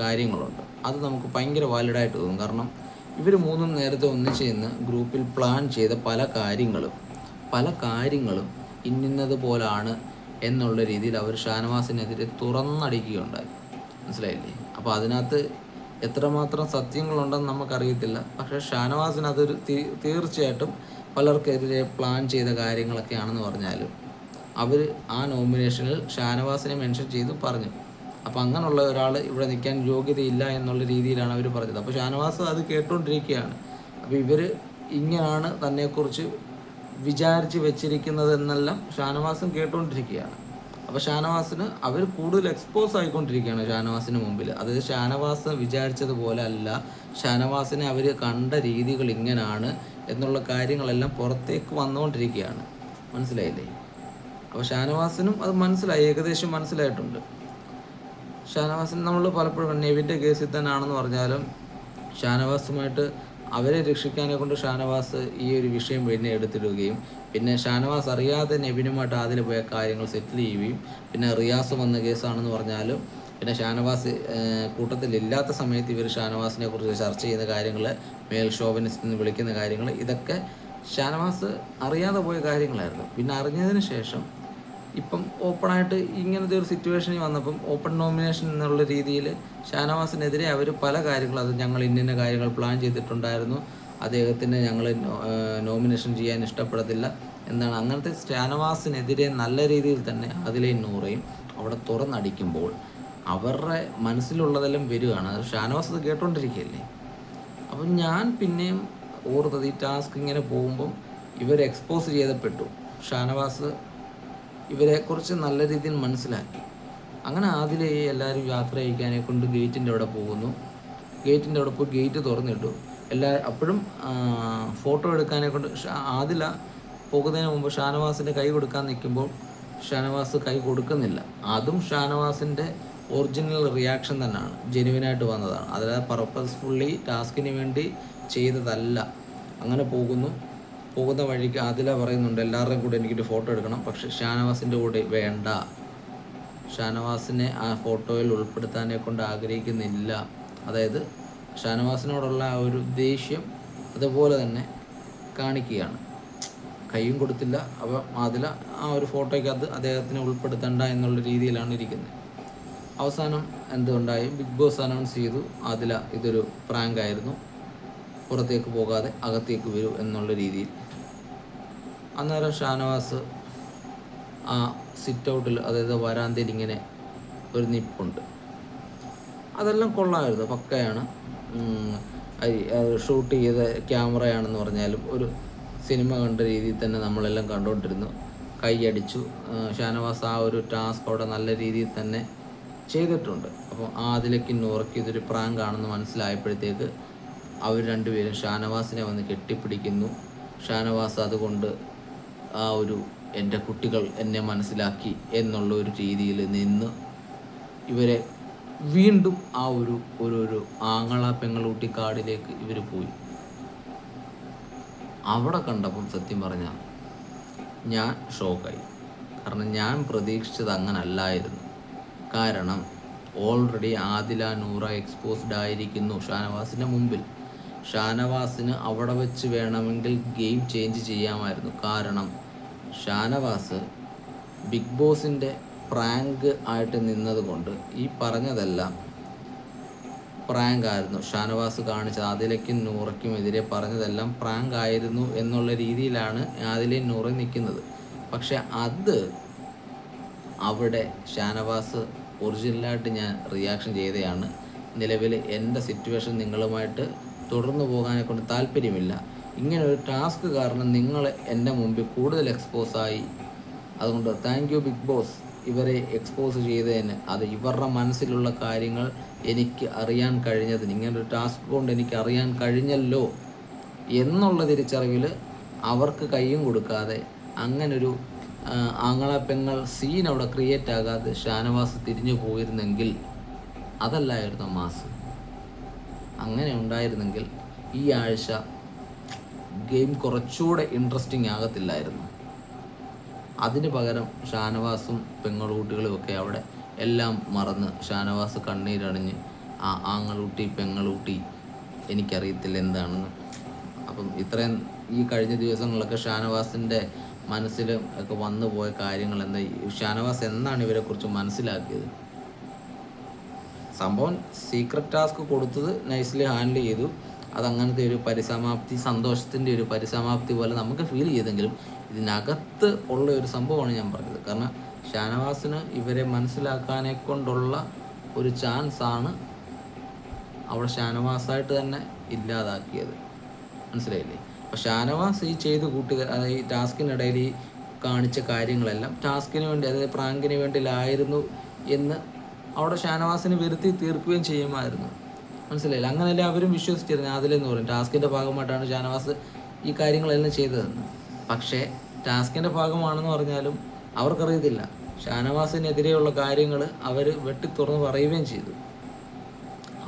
കാര്യങ്ങളുണ്ട്. അത് നമുക്ക് ഭയങ്കര വാലിഡായിട്ട് തോന്നും. കാരണം ഇവർ മൂന്നും നേരത്തെ ഒന്നിച്ച് ഗ്രൂപ്പിൽ പ്ലാൻ ചെയ്ത പല കാര്യങ്ങളും പല കാര്യങ്ങളും ഇന്നിന്നത് പോലാണ് എന്നുള്ള രീതിയിൽ അവർ ഷാനവാസിനെതിരെ തുറന്നടിക്കുകയുണ്ടായി. മനസ്സിലായില്ലേ? അപ്പോൾ അതിനകത്ത് എത്രമാത്രം സത്യങ്ങളുണ്ടെന്ന് നമുക്കറിയത്തില്ല. പക്ഷേ ഷാനവാസിന് അതൊരു തീർച്ചയായിട്ടും പലർക്കെതിരെ പ്ലാൻ ചെയ്ത കാര്യങ്ങളൊക്കെയാണെന്ന് പറഞ്ഞാലും അവർ ആ നോമിനേഷനിൽ ഷാനവാസിനെ മെൻഷൻ ചെയ്ത് പറഞ്ഞു. അപ്പോൾ അങ്ങനെയുള്ള ഒരാൾ ഇവിടെ നിൽക്കാൻ യോഗ്യതയില്ല എന്നുള്ള രീതിയിലാണ് അവർ പറഞ്ഞത്. അപ്പോൾ ഷാനവാസ് അത് കേട്ടുകൊണ്ടിരിക്കുകയാണ്. അപ്പോൾ ഇവർ ഇങ്ങനെയാണ് തന്നെക്കുറിച്ച് വിചാരിച്ച് വെച്ചിരിക്കുന്നത് എന്നെല്ലാം ഷാനവാസും കേട്ടുകൊണ്ടിരിക്കുകയാണ്. അപ്പോൾ ഷാനവാസിന് അവർ കൂടുതൽ എക്സ്പോസ് ആയിക്കൊണ്ടിരിക്കുകയാണ് ഷാനവാസിന് മുമ്പിൽ. അതായത് ഷാനവാസ് വിചാരിച്ചതുപോലെ അല്ല ഷാനവാസിനെ അവർ കണ്ട രീതികൾ ഇങ്ങനെയാണ് എന്നുള്ള കാര്യങ്ങളെല്ലാം പുറത്തേക്ക് വന്നുകൊണ്ടിരിക്കുകയാണ്. മനസ്സിലായില്ലേ? അപ്പോൾ ഷാനവാസിനും അത് മനസ്സിലായി ഏകദേശം മനസ്സിലായിട്ടുണ്ട്. ഷാനവാസിന് നമ്മൾ പലപ്പോഴും നെവിന്റെ കേസിൽ തന്നെ ആണെന്ന് പറഞ്ഞാലും ഷാനവാസുമായിട്ട് അവരെ രക്ഷിക്കാനെ കൊണ്ട് ഷാനവാസ് ഈ ഒരു വിഷയം പിന്നെ എടുത്തിടുകയും പിന്നെ ഷാനവാസ് അറിയാതെ നെവിനുമായിട്ട് അതിൽ പോയ കാര്യങ്ങൾ സെറ്റിൽ ചെയ്യുകയും പിന്നെ റിയാസ് വന്ന കേസാണെന്ന് പറഞ്ഞാലും പിന്നെ ഷാനവാസ് കൂട്ടത്തിലില്ലാത്ത സമയത്ത് ഇവർ ഷാനവാസിനെ കുറിച്ച് ചർച്ച ചെയ്യുന്ന കാര്യങ്ങൾ മേൽ എന്ന് വിളിക്കുന്ന കാര്യങ്ങൾ ഇതൊക്കെ ഷാനവാസ് അറിയാതെ പോയ കാര്യങ്ങളായിരുന്നു. പിന്നെ അറിഞ്ഞതിന് ശേഷം ഇപ്പം ഓപ്പണായിട്ട് ഇങ്ങനത്തെ ഒരു സിറ്റുവേഷനിൽ വന്നപ്പം ഓപ്പൺ നോമിനേഷൻ എന്നുള്ള രീതിയിൽ ഷാനവാസിനെതിരെ അവർ പല കാര്യങ്ങളും അത് ഞങ്ങൾ ഇന്ന കാര്യങ്ങൾ പ്ലാൻ ചെയ്തിട്ടുണ്ടായിരുന്നു അദ്ദേഹത്തിന് ഞങ്ങൾ നോമിനേഷൻ ചെയ്യാൻ ഇഷ്ടപ്പെടത്തില്ല എന്നാണ്. അങ്ങനത്തെ ഷാനവാസിനെതിരെ നല്ല രീതിയിൽ തന്നെ അതിലെ നൂറയും അവിടെ തുറന്നടിക്കുമ്പോൾ അവരുടെ മനസ്സിലുള്ളതെല്ലാം വരികയാണ്. ഷാനവാസ് അത് കേട്ടോണ്ടിരിക്കുകയല്ലേ? അപ്പം ഞാൻ പിന്നെയും ഓർത്തത് ഈ ടാസ്ക് ഇങ്ങനെ പോകുമ്പം ഇവർ എക്സ്പോസ് ചെയ്തപ്പെട്ടു. ഷാനവാസ് ഇവരെക്കുറിച്ച് നല്ല രീതിയിൽ മനസ്സിലാക്കി. അങ്ങനെ ആദ്യമേ എല്ലാവരും യാത്ര അയക്കാനെ കൊണ്ട് ഗേറ്റിന്റെ അവിടെ പോകുന്നു. ഗേറ്റിന്റെ അവിടെ പോയി ഗേറ്റ് തുറന്നിട്ടു. എല്ലാ അപ്പോഴും ഫോട്ടോ എടുക്കാനെ കൊണ്ട് ആദില പോകുന്നതിന് മുമ്പ് ഷാനവാസിന്റെ കൈ കൊടുക്കാൻ നിൽക്കുമ്പോൾ ഷാനവാസ് കൈ കൊടുക്കുന്നില്ല. അതും ഷാനവാസിന്റെ ഒറിജിനൽ റിയാക്ഷൻ തന്നെയാണ് ജെനുവിനായിട്ട് വന്നതാണ്. അതായത് പർപ്പസ്ഫുള്ളി ടാസ്കിന് വേണ്ടി ചെയ്തതല്ല. അങ്ങനെ പോകുന്നു. പോകുന്ന വഴിക്ക് ആദില പറയുന്നുണ്ട് എല്ലാവരുടെയും കൂടെ എനിക്കൊരു ഫോട്ടോ എടുക്കണം പക്ഷെ ഷാനവാസിന്റെ കൂടെ വേണ്ട. ഷാനവാസിനെ ആ ഫോട്ടോയിൽ ഉൾപ്പെടുത്താനെ കൊണ്ട് ആഗ്രഹിക്കുന്നില്ല. അതായത് ഷാനവാസിനോടുള്ള ആ ഒരു ദേഷ്യം അതുപോലെ തന്നെ കാണിക്കുകയാണ്. കൈയും കൊടുത്തില്ല. അപ്പോൾ ആദില ആ ഒരു ഫോട്ടോയ്ക്കകത്ത് അദ്ദേഹത്തിനെ ഉൾപ്പെടുത്തണ്ട എന്നുള്ള രീതിയിലാണ് ഇരിക്കുന്നത്. അവസാനം എന്തുണ്ടായി? ബിഗ് ബോസ് അനൗൺസ് ചെയ്തു. ആദില ഇതൊരു പ്രാങ്ക് ആയിരുന്നു പുറത്തേക്ക് പോകാതെ അകത്തേക്ക് വരൂ എന്നുള്ള രീതിയിൽ. അന്നേരം ഷാനവാസ് ആ സിറ്റ് ഔട്ടിൽ അതായത് വരാന്തയിൽ ഇങ്ങനെ ഒരു നിപ്പുണ്ട്. അതെല്ലാം കൊള്ളാമായിരുന്നു. പക്കയാണ്. ഷൂട്ട് ചെയ്ത ക്യാമറയാണെന്ന് പറഞ്ഞാലും ഒരു സിനിമ കണ്ട രീതിയിൽ തന്നെ നമ്മളെല്ലാം കണ്ടുകൊണ്ടിരുന്നു കൈയടിച്ചു ഷാനവാസ് ആ ഒരു ടാസ്ക് അവിടെ നല്ല രീതിയിൽ തന്നെ ചെയ്തിട്ടുണ്ട്. അപ്പോൾ ആദിലേക്ക് നൂറയ്ക്ക് ഇതൊരു പ്രാങ്ക് ആണെന്ന് മനസ്സിലായപ്പോഴത്തേക്ക് അവർ രണ്ടുപേരും ഷാനവാസിനെ വന്ന് കെട്ടിപ്പിടിക്കുന്നു. ഷാനവാസ് അതുകൊണ്ട് ആ ഒരു എന്റെ കുട്ടികൾ എന്നെ മനസ്സിലാക്കി എന്നുള്ള ഒരു രീതിയിൽ നിന്ന് ഇവരെ വീണ്ടും ആ ഒരു ഒരു ഒരു ആങ്ങള പെങ്ങളൂട്ടി കാടിലേക്ക് ഇവർ പോയി. അവിടെ കണ്ടപ്പം സത്യം പറഞ്ഞാൽ ഞാൻ ഷോക്കായി. കാരണം ഞാൻ പ്രതീക്ഷിച്ചത് അങ്ങനല്ലായിരുന്നു. കാരണം ഓൾറെഡി ആദില നൂറ എക്സ്പോസ്ഡ് ആയിരിക്കുന്നു. ഷാനവാസിന്റെ മുമ്പിൽ. ഷാനവാസിന് അവിടെ വെച്ച് വേണമെങ്കിൽ ഗെയിം ചേഞ്ച് ചെയ്യാമായിരുന്നു. കാരണം ഷാനവാസ് ബിഗ് ബോസിന്റെ പ്രാങ്ക് ആയിട്ട് നിന്നതുകൊണ്ട് ഈ പറഞ്ഞതെല്ലാം പ്രാങ്ക് ആയിരുന്നു ഷാനവാസ് കാണിച്ച ആദിലയ്ക്കും നൂറയ്ക്കും എതിരെ പറഞ്ഞതെല്ലാം പ്രാങ്ക് ആയിരുന്നു എന്നുള്ള രീതിയിലാണ് ആദിലയും നൂറയും നിൽക്കുന്നത്. പക്ഷെ അത് അവിടെ ഷാനവാസ് ഒറിജിനലായിട്ട് ഞാൻ റിയാക്ഷൻ ചെയ്തതാണ്. നിലവിൽ എന്റെ സിറ്റുവേഷൻ നിങ്ങളുമായിട്ട് തുടർന്നു പോകാനെ കൊണ്ട് താല്പര്യമില്ല. ഇങ്ങനെ ഒരു ടാസ്ക് കാരണം നിങ്ങൾ എന്റെ മുമ്പിൽ കൂടുതൽ എക്സ്പോസായി അതുകൊണ്ട് താങ്ക് യു ബിഗ് ബോസ് ഇവരെ എക്സ്പോസ് ചെയ്തതിന് അത് ഇവരുടെ മനസ്സിലുള്ള കാര്യങ്ങൾ എനിക്ക് അറിയാൻ കഴിഞ്ഞതിന് ഇങ്ങനൊരു ടാസ്ക് കൊണ്ട് എനിക്ക് അറിയാൻ കഴിഞ്ഞല്ലോ എന്നുള്ള തിരിച്ചറിവിൽ അവർക്ക് കയ്യും കൊടുക്കാതെ അങ്ങനൊരു ആ, ആങ്ങള പെങ്ങൾ സീൻ അവിടെ ക്രിയേറ്റ് ആകാതെ ഷാനവാസ് തിരിഞ്ഞു പോയിരുന്നെങ്കിൽ അതല്ലായിരുന്നു മാസ് അങ്ങനെ ഉണ്ടായിരുന്നെങ്കിൽ ഈ ആഴ്ച ഗെയിം കുറച്ചുകൂടെ ഇൻട്രസ്റ്റിംഗ് ആകത്തില്ലായിരുന്നു. അതിന് പകരം ഷാനവാസും പെങ്ങളുകുട്ടികളും ഒക്കെ അവിടെ എല്ലാം മറന്ന് ഷാനവാസ് കണ്ണീരണിഞ്ഞ് ആ ആങ്ങളൂട്ടി പെങ്ങളൂട്ടി എനിക്കറിയത്തില്ല എന്താണെന്ന്. അപ്പം ഇത്രയും ഈ കഴിഞ്ഞ ദിവസങ്ങളൊക്കെ ഷാനവാസിന്റെ മനസ്സിലും ഒക്കെ വന്നു പോയ കാര്യങ്ങൾ എന്താ? ഷാനവാസ് എന്നാണ് ഇവരെക്കുറിച്ച് മനസ്സിലാക്കിയത്? സംഭവം സീക്രട്ട് ടാസ്ക് കൊടുത്തത് നൈസ്ലി ഹാൻഡിൽ ചെയ്തു. അത് അങ്ങനത്തെ ഒരു പരിസമാപ്തി സന്തോഷത്തിന്റെ ഒരു പരിസമാപ്തി പോലെ നമുക്ക് ഫീൽ ചെയ്തെങ്കിലും ഇതിനകത്ത് ഉള്ള ഒരു സംഭവമാണ് ഞാൻ പറഞ്ഞത്. കാരണം ഷാനവാസിന് ഇവരെ മനസ്സിലാക്കാനെ കൊണ്ടുള്ള ഒരു ചാൻസ് ആണ് അവിടെ ഷാനവാസായിട്ട് തന്നെ ഇല്ലാതാക്കിയത്. മനസ്സിലായില്ലേ? അപ്പോൾ ഷാനവാസ് ഈ ചെയ്ത് അതായത് ഈ ടാസ്കിനിടയിൽ ഈ കാണിച്ച കാര്യങ്ങളെല്ലാം ടാസ്കിന് വേണ്ടി അതായത് പ്രാങ്കിന് വേണ്ടിയിലായിരുന്നു എന്ന് അവിടെ ഷാനവാസിന് വരുത്തി തീർക്കുകയും ചെയ്യുമായിരുന്നു. മനസ്സിലായില്ല. അങ്ങനെയല്ലേ അവരും വിശ്വസിച്ചിരുന്നു? അതിലെന്ന് പറയും ടാസ്കിന്റെ ഭാഗമായിട്ടാണ് ഷാനവാസ് ഈ കാര്യങ്ങളെല്ലാം ചെയ്തതെന്ന്. പക്ഷേ ടാസ്കിന്റെ ഭാഗമാണെന്ന് പറഞ്ഞാലും അവർക്കറിയത്തില്ല. ഷാനവാസിനെതിരെയുള്ള കാര്യങ്ങൾ അവർ വെട്ടി തുറന്ന് പറയുകയും ചെയ്തു.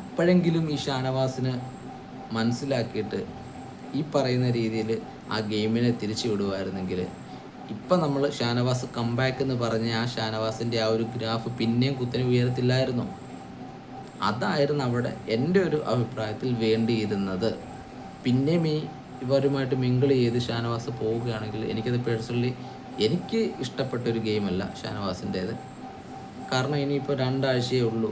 അപ്പോഴെങ്കിലും ഈ ഷാനവാസിന് മനസ്സിലാക്കിയിട്ട് ഈ പറയുന്ന രീതിയിൽ ആ ഗെയിമിനെ തിരിച്ചു വിടുമായിരുന്നെങ്കിൽ ഇപ്പം നമ്മൾ ഷാനവാസ് കംബാക്ക് എന്ന് പറഞ്ഞ ആ ഷാനവാസിന്റെ ആ ഒരു ഗ്രാഫ് പിന്നെയും കുത്തനെ ഉയരത്തില്ലായിരുന്നു? അതായിരുന്നു അവിടെ എന്റെ ഒരു അഭിപ്രായത്തിൽ വേണ്ടിയിരുന്നത്. പിന്നെയും ഈ ഇവരുമായിട്ട് മിങ്കിൾ ചെയ്ത് ഷാനവാസ് പോവുകയാണെങ്കിൽ എനിക്കത് പേഴ്സണലി എനിക്ക് ഇഷ്ടപ്പെട്ട ഒരു ഗെയിമല്ല ഷാനവാസിന്റേത്. കാരണം ഇനിയിപ്പോൾ രണ്ടാഴ്ചയേ ഉള്ളൂ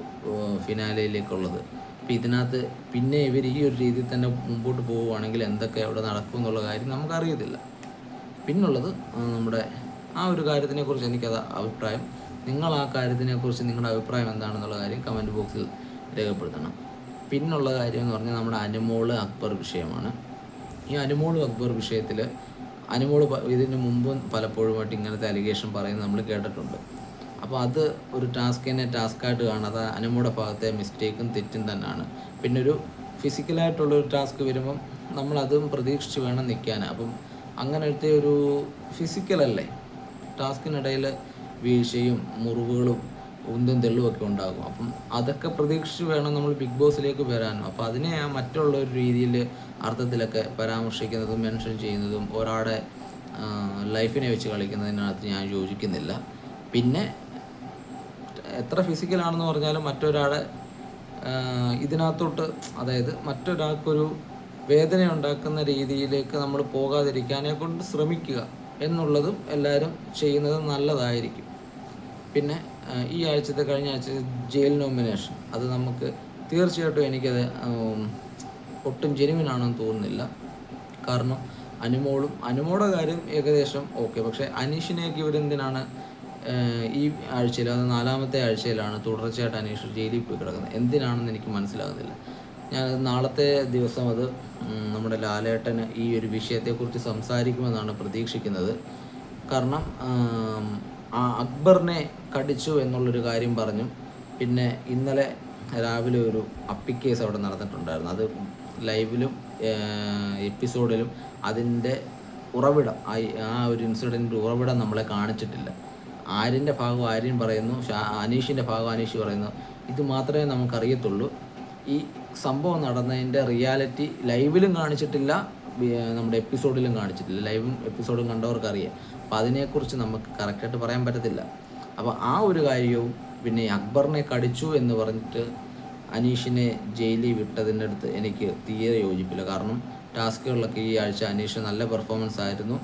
ഫിനാലയിലേക്കുള്ളത് അപ്പോൾ ഇതിനകത്ത് പിന്നെ ഇവർ ഈ ഒരു രീതിയിൽ തന്നെ മുമ്പോട്ട് പോവുകയാണെങ്കിൽ എന്തൊക്കെ അവിടെ നടക്കും എന്നുള്ള കാര്യം നമുക്കറിയത്തില്ല. പിന്നുള്ളത് നമ്മുടെ ആ ഒരു കാര്യത്തിനെക്കുറിച്ച് എനിക്കത് അഭിപ്രായം. നിങ്ങൾ ആ കാര്യത്തിനെക്കുറിച്ച് നിങ്ങളുടെ അഭിപ്രായം എന്താണെന്നുള്ള കാര്യം കമന്റ് ബോക്സിൽ രേഖപ്പെടുത്തണം. പിന്നുള്ള കാര്യം എന്ന് പറഞ്ഞാൽ നമ്മുടെ അനുമോൾ അക്ബർ വിഷയമാണ്. ഈ അനുമോൾ അക്ബർ വിഷയത്തിൽ അനുമോൾ ഇതിന് മുമ്പും പലപ്പോഴുമായിട്ട് ഇങ്ങനത്തെ അലിഗേഷൻ പറയുന്നത് നമ്മൾ കേട്ടിട്ടുണ്ട്. അപ്പോൾ അത് ഒരു ടാസ്കിനെ ടാസ്ക്കായിട്ട് കാണാതെ അനുമോടെ ഭാഗത്തെ മിസ്റ്റേക്കും തെറ്റും തന്നെയാണ്. പിന്നെ ഒരു ഫിസിക്കലായിട്ടുള്ള ഒരു ടാസ്ക് വരുമ്പം നമ്മൾ അതും പ്രതീക്ഷിച്ച് വേണം നിൽക്കാൻ അപ്പം അങ്ങനത്തെ ഒരു ഫിസിക്കലല്ലേ? ടാസ്കിനിടയിൽ വീഴ്ചയും മുറിവുകളും ഉന്തും തെള്ളുമൊക്കെ ഉണ്ടാകും. അപ്പം അതൊക്കെ പ്രതീക്ഷിച്ച് വേണം നമ്മൾ ബിഗ് ബോസിലേക്ക് വരാനും. അപ്പോൾ അതിനെ മറ്റുള്ള ഒരു രീതിയിൽ അർത്ഥത്തിലൊക്കെ പരാമർശിക്കുന്നതും മെൻഷൻ ചെയ്യുന്നതും ഒരാളുടെ ലൈഫിനെ വെച്ച് കളിക്കുന്നതിനകത്ത് ഞാൻ യോജിക്കുന്നില്ല. പിന്നെ എത്ര ഫിസിക്കലാണെന്ന് പറഞ്ഞാലും മറ്റൊരാളെ ഇതിനകത്തോട്ട് അതായത് മറ്റൊരാൾക്കൊരു വേദന ഉണ്ടാക്കുന്ന രീതിയിലേക്ക് നമ്മൾ പോകാതിരിക്കാനെ കൊണ്ട് ശ്രമിക്കുക എന്നുള്ളതും എല്ലാവരും ചെയ്യുന്നത് നല്ലതായിരിക്കും. പിന്നെ ഈ ആഴ്ചത്തെ കഴിഞ്ഞ ആഴ്ച ജയിൽ നോമിനേഷൻ അത് നമുക്ക് തീർച്ചയായിട്ടും എനിക്കത് ഒട്ടും ജെനുവിനാണെന്ന് തോന്നുന്നില്ല. കാരണം അനുമോളും അനുമോടെ കാര്യം ഏകദേശം ഓക്കെ പക്ഷേ അനീഷിനെയൊക്കെ ഇവരെന്തിനാണ് ഈ ആഴ്ചയിൽ അത് നാലാമത്തെ ആഴ്ചയിലാണ് തുടർച്ചയായിട്ട് അനീഷ് ജയിലിൽ പോയി കിടക്കുന്നത്. എന്തിനാണെന്ന് എനിക്ക് മനസ്സിലാകുന്നില്ല. ഞാൻ നാളത്തെ ദിവസം അത് നമ്മുടെ ലാലേട്ടന് ഈ ഒരു വിഷയത്തെക്കുറിച്ച് സംസാരിക്കുമെന്നാണ് പ്രതീക്ഷിക്കുന്നത്. കാരണം ആം, അക്ബറിനെ കടിച്ചു എന്നുള്ളൊരു കാര്യം പറഞ്ഞു. പിന്നെ ഇന്നലെ രാവിലെ ഒരു അപ്പിക്കേസ് അവിടെ നടന്നിട്ടുണ്ടായിരുന്നു. അത് ലൈവിലും എപ്പിസോഡിലും അതിന്റെ ഉറവിടം ആ ഒരു ഇൻസിഡന്റ് ഉറവിടം നമ്മളെ കാണിച്ചിട്ടില്ല. ആര്യന്റെ ഭാഗം ആര്യൻ പറയുന്നു അനീഷിന്റെ ഭാഗം അനീഷ് പറയുന്നു. ഇത് മാത്രമേ നമുക്കറിയത്തുള്ളൂ. ഈ സംഭവം നടന്നതിന്റെ റിയാലിറ്റി ലൈവിലും കാണിച്ചിട്ടില്ല. നമ്മുടെ എപ്പിസോഡിലും കാണിച്ചിട്ടില്ല. ലൈവും എപ്പിസോഡും കണ്ടവർക്ക് അറിയാം അപ്പോൾ അതിനെക്കുറിച്ച് നമുക്ക് കറക്റ്റായിട്ട് പറയാൻ പറ്റത്തില്ല. അപ്പോൾ ആ ഒരു കാര്യവും പിന്നെ അക്ബറിനെ കടിച്ചു എന്ന് പറഞ്ഞിട്ട് അനീഷിനെ ജയിലിൽ വിട്ടതിന്റെ അടുത്ത് എനിക്ക് തീരെ യോജിപ്പില്ല. കാരണം ടാസ്കുകളിലൊക്കെ ഈ ആഴ്ച അനീഷ് നല്ല പെർഫോമൻസ് ആയിരുന്നു.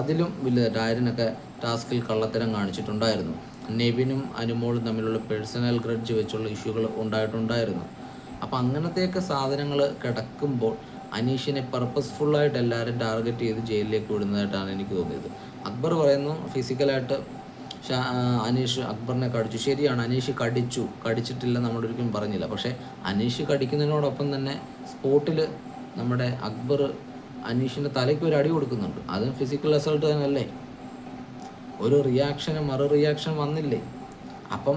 അതിലും വലിയ ഡാരിനൊക്കെ ടാസ്കിൽ കള്ളത്തരം കാണിച്ചിട്ടുണ്ടായിരുന്നു. നെവിനും അനുമോളും തമ്മിലുള്ള പേഴ്സണൽ ഗ്രഡ്ജ് വെച്ചുള്ള ഇഷ്യൂകൾ ഉണ്ടായിട്ടുണ്ടായിരുന്നു. അപ്പോൾ അങ്ങനത്തെയൊക്കെ സാധനങ്ങൾ കിടക്കുമ്പോൾ അനീഷിനെ പർപ്പസ്ഫുള്ളായിട്ട് എല്ലാവരും ടാർഗറ്റ് ചെയ്ത് ജയിലിലേക്ക് വിടുന്നതായിട്ടാണ് എനിക്ക് തോന്നിയത്. അക്ബർ പറയുന്നു ഫിസിക്കലായിട്ട് ഷാ അനീഷ് അക്ബറിനെ കടിച്ചു. ശരിയാണ് അനീഷ് കടിച്ചു. കടിച്ചിട്ടില്ല നമ്മളൊരിക്കലും പറഞ്ഞില്ല. പക്ഷേ അനീഷ് കടിക്കുന്നതിനോടൊപ്പം തന്നെ സ്പോട്ടിൽ നമ്മുടെ അക്ബർ അനീഷിന്റെ തലയ്ക്ക് ഒരു അടി കൊടുക്കുന്നുണ്ട്. അതും ഫിസിക്കൽ അസൾട്ട് തന്നെയല്ലേ? ഒരു റിയാക്ഷന് മറു റിയാക്ഷൻ വന്നില്ലേ? അപ്പം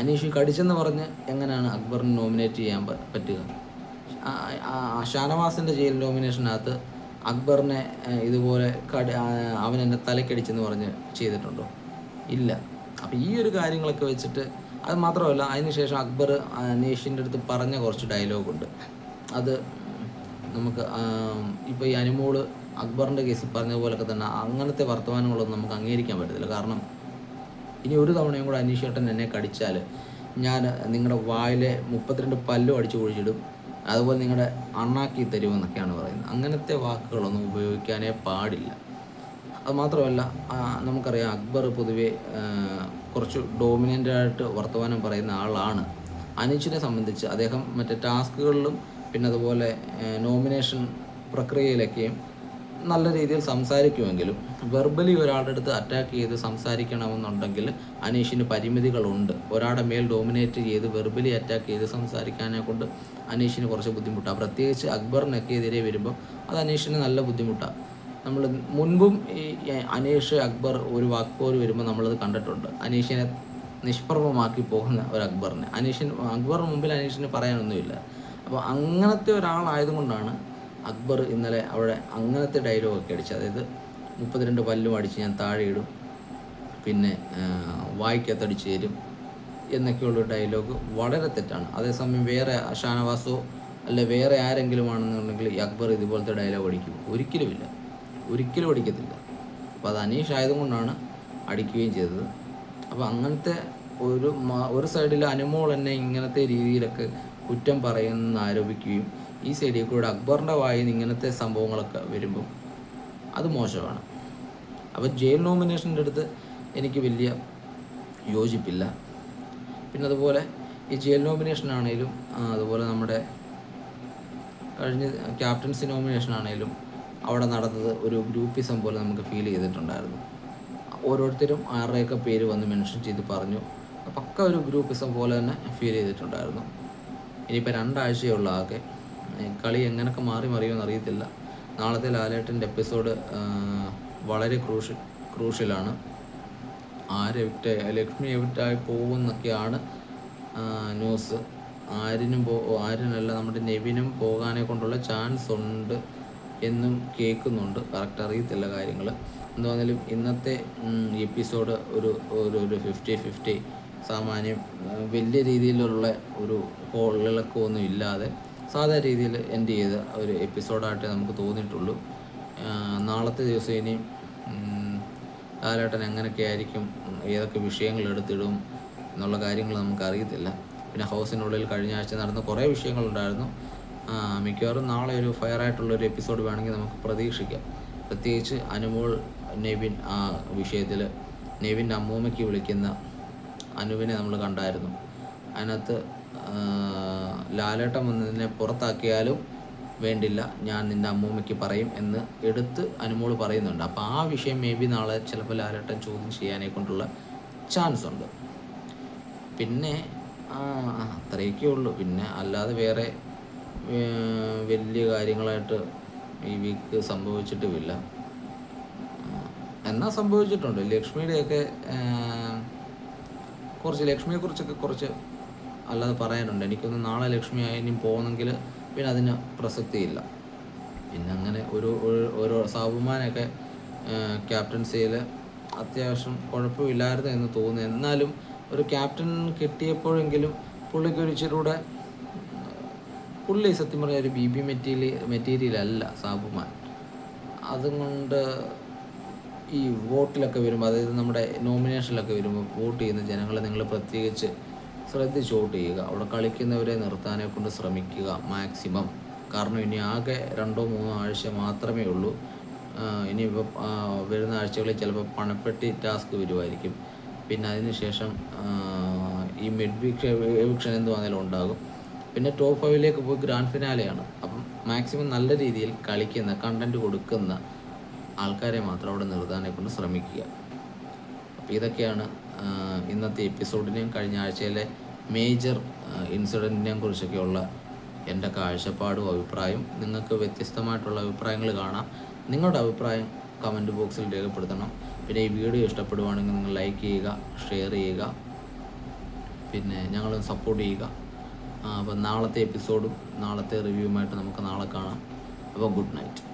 അനീഷ് കടിച്ചെന്ന് പറഞ്ഞ് എങ്ങനെയാണ് അക്ബറിനെ നോമിനേറ്റ് ചെയ്യാൻ പറ്റുക? ഷാനവാസിന്റെ ജയിൽ നോമിനേഷനകത്ത് അക്ബറിനെ ഇതുപോലെ കടി അവൻ എന്റെ തലക്കടിച്ചെന്ന് പറഞ്ഞ് ചെയ്തിട്ടുണ്ടോ? ഇല്ല. അപ്പോൾ ഈ ഒരു കാര്യങ്ങളൊക്കെ വെച്ചിട്ട് അത് മാത്രമല്ല അതിനുശേഷം അക്ബർ നേഷ്യന്റെ അടുത്ത് പറഞ്ഞ കുറച്ച് ഡയലോഗുണ്ട് അത് നമുക്ക് ഇപ്പോൾ ഈ അനുമോൾ അക്ബറിന്റെ കേസിൽ പറഞ്ഞ പോലൊക്കെ തന്നെ അങ്ങനത്തെ വർത്തമാനങ്ങളൊന്നും നമുക്ക് അംഗീകരിക്കാൻ പറ്റത്തില്ല. കാരണം ഇനി ഒരു തവണയും കൂടെ അനീഷേട്ടൻ എന്നെ കടിച്ചാൽ ഞാൻ നിങ്ങളുടെ വായിലെ മുപ്പത്തിരണ്ട് പല്ലും അടിച്ചു കുഴിച്ചിടും അതുപോലെ നിങ്ങളുടെ അണ്ണാക്കി തരുമെന്നൊക്കെയാണ് പറയുന്നത്. അങ്ങനത്തെ വാക്കുകളൊന്നും ഉപയോഗിക്കാനേ പാടില്ല. അത് മാത്രമല്ല നമുക്കറിയാം അക്ബർ പൊതുവെ കുറച്ച് ഡോമിനന്റായിട്ട് വർത്തമാനം പറയുന്ന ആളാണ്. അനീഷിനെ സംബന്ധിച്ച് അദ്ദേഹം മറ്റേ ടാസ്കുകളിലും പിന്നെ അതുപോലെ നോമിനേഷൻ പ്രക്രിയയിലൊക്കെയും നല്ല രീതിയിൽ സംസാരിക്കുമെങ്കിലും വെർബലി ഒരാളുടെ അടുത്ത് അറ്റാക്ക് ചെയ്ത് സംസാരിക്കണമെന്നുണ്ടെങ്കിൽ അനീഷിന് പരിമിതികളുണ്ട്. ഒരാളുടെ മേൽ ഡോമിനേറ്റ് ചെയ്ത് വെർബലി അറ്റാക്ക് ചെയ്ത് സംസാരിക്കാനെ കൊണ്ട് അനീഷിന് കുറച്ച് ബുദ്ധിമുട്ടാണ് പ്രത്യേകിച്ച് അക്ബറിനൊക്കെ എതിരെ വരുമ്പോൾ അത് അനീഷിന് നല്ല ബുദ്ധിമുട്ടാണ് നമ്മൾ മുൻപും ഈ അനീഷ് അക്ബർ ഒരു വാക്കുപോലും വരുമ്പോൾ നമ്മളത് കണ്ടിട്ടുണ്ട്. അനീഷിനെ നിഷ്പ്രഭമാക്കി പോകുന്ന ഒരു അക്ബറിനെ. അനീഷിന് അക്ബറിന് മുമ്പിൽ അനീഷിന് പറയാനൊന്നുമില്ല. അപ്പോൾ അങ്ങനത്തെ ഒരാളായതുകൊണ്ടാണ് അക്ബർ ഇന്നലെ അവിടെ അങ്ങനത്തെ ഡയലോഗൊക്കെ അടിച്ചു അതായത് മുപ്പത്തിരണ്ട് പല്ലും അടിച്ച് ഞാൻ താഴെ ഇടും പിന്നെ വായിക്കത്തടിച്ച് തരും എന്നൊക്കെയുള്ള ഡയലോഗ് വളരെ തെറ്റാണ്. അതേസമയം വേറെ ഷാനവാസോ അല്ല വേറെ ആരെങ്കിലും ആണെന്നുണ്ടെങ്കിൽ അക്ബർ ഇതുപോലത്തെ ഡയലോഗ് അടിക്കും ഒരിക്കലുമില്ല. ഒരിക്കലും അടിക്കത്തില്ല അപ്പോൾ അത് അനീഷ് ആയതുകൊണ്ടാണ് അടിക്കുകയും ചെയ്തത്. അപ്പോൾ അങ്ങനത്തെ ഒരു ഒരു സൈഡിൽ അനുമോൾ എന്നെ ഇങ്ങനത്തെ രീതിയിലൊക്കെ കുറ്റം പറയുന്ന ആരോപിക്കുകയും ഈ സൈഡിൽ കൂടെ അക്ബറിന്റെ വായിൽ ഇങ്ങനത്തെ സംഭവങ്ങളൊക്കെ വരുമ്പോൾ അത് മോശമാണ്. അപ്പോൾ ജയിൽ നോമിനേഷന്റെ അടുത്ത് എനിക്ക് വലിയ യോജിപ്പില്ല. പിന്നെ അതുപോലെ ഈ ജയിൽ നോമിനേഷൻ ആണെങ്കിലും അതുപോലെ നമ്മുടെ കഴിഞ്ഞ ക്യാപ്റ്റൻസി നോമിനേഷൻ ആണെങ്കിലും അവിടെ നടന്നത് ഒരു ഗ്രൂപ്പിസം പോലെ നമുക്ക് ഫീൽ ചെയ്തിട്ടുണ്ടായിരുന്നു. ഓരോരുത്തരും ആരുടെയൊക്കെ പേര് വന്ന് മെൻഷൻ ചെയ്ത് പറഞ്ഞു. പക്ക ഒരു ഗ്രൂപ്പിസം പോലെ തന്നെ ഫീൽ ചെയ്തിട്ടുണ്ടായിരുന്നു. ഇനിയിപ്പോൾ രണ്ടാഴ്ചയുള്ള ആകെ. കളി എങ്ങനെയൊക്കെ മാറി മറിയുമെന്ന് അറിയത്തില്ല. നാളത്തെ ലാലേട്ടന്റെ എപ്പിസോഡ് വളരെ ക്രൂഷ്യൽ ക്രൂഷ്യലാണ്. ആര് എവിട്ട് ലക്ഷ്മി എവിട്ടായി പോകുമെന്നൊക്കെയാണ് ന്യൂസ്. ആരിനും പോ ആരിനല്ല നമ്മുടെ നെവിനും പോകാനെ കൊണ്ടുള്ള ചാൻസ് ഉണ്ട് എന്നും കേൾക്കുന്നുണ്ട്. കറക്റ്റ് അറിയത്തില്ല കാര്യങ്ങൾ പറഞ്ഞാലും ഇന്നത്തെ എപ്പിസോഡ് ഒരു ഒരു ഒരു ഫിഫ്റ്റി ഫിഫ്റ്റി സാമാന്യം വലിയ രീതിയിലുള്ള ഒരു കോളിളക്കമൊന്നും ഇല്ലാതെ സാധാ രീതിയിൽ എൻഡ് ചെയ്ത ഒരു എപ്പിസോഡായിട്ടേ നമുക്ക് തോന്നിയിട്ടുള്ളൂ. നാളത്തെ ദിവസം ഇനി കാലഘട്ടം എങ്ങനെയൊക്കെ ആയിരിക്കും ഏതൊക്കെ വിഷയങ്ങൾ എടുത്തിടും എന്നുള്ള കാര്യങ്ങൾ നമുക്ക് അറിയത്തില്ല. പിന്നെ ഹൗസിനുള്ളിൽ കഴിഞ്ഞ ആഴ്ച നടന്ന കുറേ വിഷയങ്ങളുണ്ടായിരുന്നു. മിക്കവാറും നാളെ ഒരു ഫയർ ആയിട്ടുള്ള ഒരു എപ്പിസോഡ് വേണമെങ്കിൽ നമുക്ക് പ്രതീക്ഷിക്കാം. പ്രത്യേകിച്ച് അനുമോൾ നെവിൻ ആ വിഷയത്തിൽ നെവിന്റെ അമ്മൂമ്മയ്ക്ക് വിളിക്കുന്ന അനുവിനെ നമ്മൾ കണ്ടായിരുന്നു. അതിനകത്ത് ലാലേട്ടൻ വന്നതിനെ പുറത്താക്കിയാലും വേണ്ടില്ല. ഞാൻ നിന്റെ അമ്മൂമ്മയ്ക്ക് പറയും എന്ന് എടുത്ത് അനുമോൾ പറയുന്നുണ്ട്. അപ്പോൾ ആ വിഷയം മേ ബി നാളെ ചിലപ്പോൾ ലാലേട്ടൻ ചോദ്യം ചെയ്യാനെ കൊണ്ടുള്ള ചാൻസ് ഉണ്ട്. പിന്നെ അത്രയൊക്കെ ഉള്ളൂ. പിന്നെ അല്ലാതെ വേറെ വലിയ കാര്യങ്ങളായിട്ട് ഈ വീക്ക് സംഭവിച്ചിട്ടുമില്ല. എന്നാൽ സംഭവിച്ചിട്ടുണ്ട്. ലക്ഷ്മിയുടെയൊക്കെ കുറച്ച് ലക്ഷ്മിയെക്കുറിച്ചൊക്കെ കുറച്ച് അല്ലാതെ പറയാനുണ്ട്. എനിക്കൊന്ന് നാളെ ലക്ഷ്മി ആയാലും പോകുന്നെങ്കിൽ പിന്നെ അതിന് പ്രസക്തിയില്ല. പിന്നെ അങ്ങനെ ഒരു ഓരോ സാബുമാനൊക്കെ ക്യാപ്റ്റൻസിയിൽ അത്യാവശ്യം കുഴപ്പമില്ലായിരുന്നു എന്ന് തോന്നുന്നു. എന്നാലും ഒരു ക്യാപ്റ്റൻ കിട്ടിയപ്പോഴെങ്കിലും പുള്ളിക്ക് ഒരു പുള്ളി സത്യം പറയാൻ ഒരു ബി ബി മെറ്റീരിയൽ മെറ്റീരിയൽ അല്ല സാബുമാൻ. അതുകൊണ്ട് ഈ വോട്ടിലൊക്കെ വരുമ്പോൾ അതായത് നമ്മുടെ നോമിനേഷനിലൊക്കെ വരുമ്പോൾ വോട്ട് ചെയ്യുന്ന ജനങ്ങളെ നിങ്ങൾ പ്രത്യേകിച്ച് ശ്രദ്ധിച്ച് ഔട്ട് ചെയ്യുക. അവിടെ കളിക്കുന്നവരെ നിർത്താനെ കൊണ്ട് ശ്രമിക്കുക മാക്സിമം കാരണം ഇനി ആകെ രണ്ടോ മൂന്നോ ആഴ്ച മാത്രമേ ഉള്ളൂ. ഇനിയിപ്പോൾ വരുന്ന ആഴ്ചകളിൽ ചിലപ്പോൾ പണപ്പെട്ടി ടാസ്ക് വരുമായിരിക്കും പിന്നെ അതിനുശേഷം ഈ മിഡ് വീക്ക് എവിക്ഷൻ എന്ത് വന്നാലും ഉണ്ടാകും. പിന്നെ ടോപ്പ് ഫൈവിലേക്ക് പോയി ഗ്രാൻഡ് ഫിനാലെയാണ് അപ്പം മാക്സിമം നല്ല രീതിയിൽ കളിക്കുന്ന കണ്ടന്റ് കൊടുക്കുന്ന ആൾക്കാരെ മാത്രം അവിടെ നിർത്താനെ കൊണ്ട് ശ്രമിക്കുക. അപ്പോൾ ഇതൊക്കെയാണ് ഇന്നത്തെ എപ്പിസോഡിനെയും കഴിഞ്ഞ ആഴ്ചയിലെ മേജർ ഇൻസിഡന്റിനെ കുറിച്ചൊക്കെയുള്ള എന്റെ കാഴ്ചപ്പാടും അഭിപ്രായം. നിങ്ങൾക്ക് വ്യത്യസ്തമായിട്ടുള്ള അഭിപ്രായങ്ങൾ കാണാം. നിങ്ങളുടെ അഭിപ്രായം കമന്റ് ബോക്സിൽ രേഖപ്പെടുത്തണം. പിന്നെ ഈ വീഡിയോ ഇഷ്ടപ്പെടുവാണെങ്കിൽ നിങ്ങൾ ലൈക്ക് ചെയ്യുക ഷെയർ ചെയ്യുക. പിന്നെ ഞങ്ങളെ സപ്പോർട്ട് ചെയ്യുക. അപ്പം നാളത്തെ എപ്പിസോഡും നാളത്തെ റിവ്യൂവുമായിട്ട് നമുക്ക് നാളെ കാണാം. അപ്പോൾ ഗുഡ് നൈറ്റ്